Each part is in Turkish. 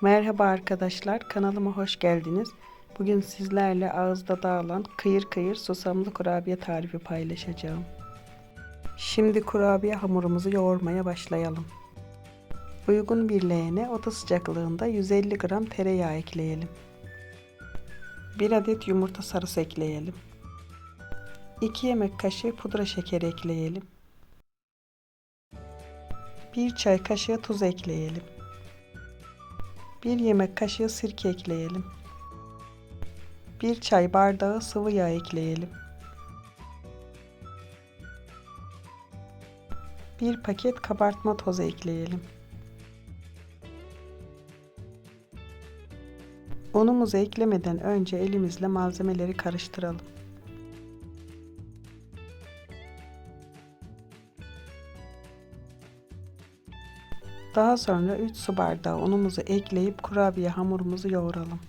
Merhaba arkadaşlar, kanalıma hoş geldiniz. Bugün sizlerle ağızda dağılan kıyır kıyır susamlı kurabiye tarifi paylaşacağım. Şimdi kurabiye hamurumuzu yoğurmaya başlayalım. Uygun bir leğene oda sıcaklığında 150 gram tereyağı ekleyelim. 1 adet yumurta sarısı ekleyelim. 2 yemek kaşığı pudra şekeri ekleyelim. 1 çay kaşığı tuz ekleyelim. 1 yemek kaşığı sirke ekleyelim. 1 çay bardağı sıvı yağ ekleyelim. 1 paket kabartma tozu ekleyelim. Unumuzu eklemeden önce elimizle malzemeleri karıştıralım. Daha sonra 3 su bardağı unumuzu ekleyip kurabiye hamurumuzu yoğuralım.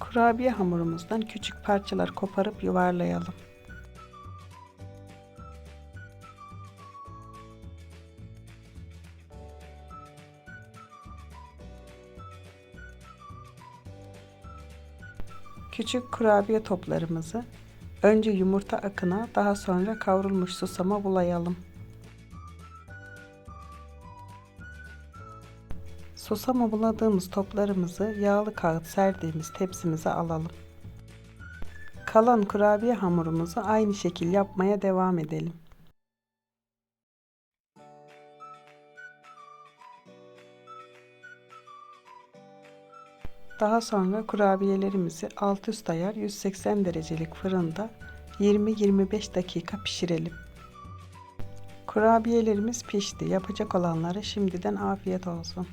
Kurabiye hamurumuzdan küçük parçalar koparıp yuvarlayalım. Küçük kurabiye toplarımızı önce yumurta akına daha sonra kavrulmuş susama bulayalım. Susama buladığımız toplarımızı yağlı kağıt serdiğimiz tepsimize alalım. Kalan kurabiye hamurumuzu aynı şekil yapmaya devam edelim. Daha sonra kurabiyelerimizi alt üst ayar 180 derecelik fırında 20-25 dakika pişirelim. Kurabiyelerimiz pişti. Yapacak olanlara şimdiden afiyet olsun.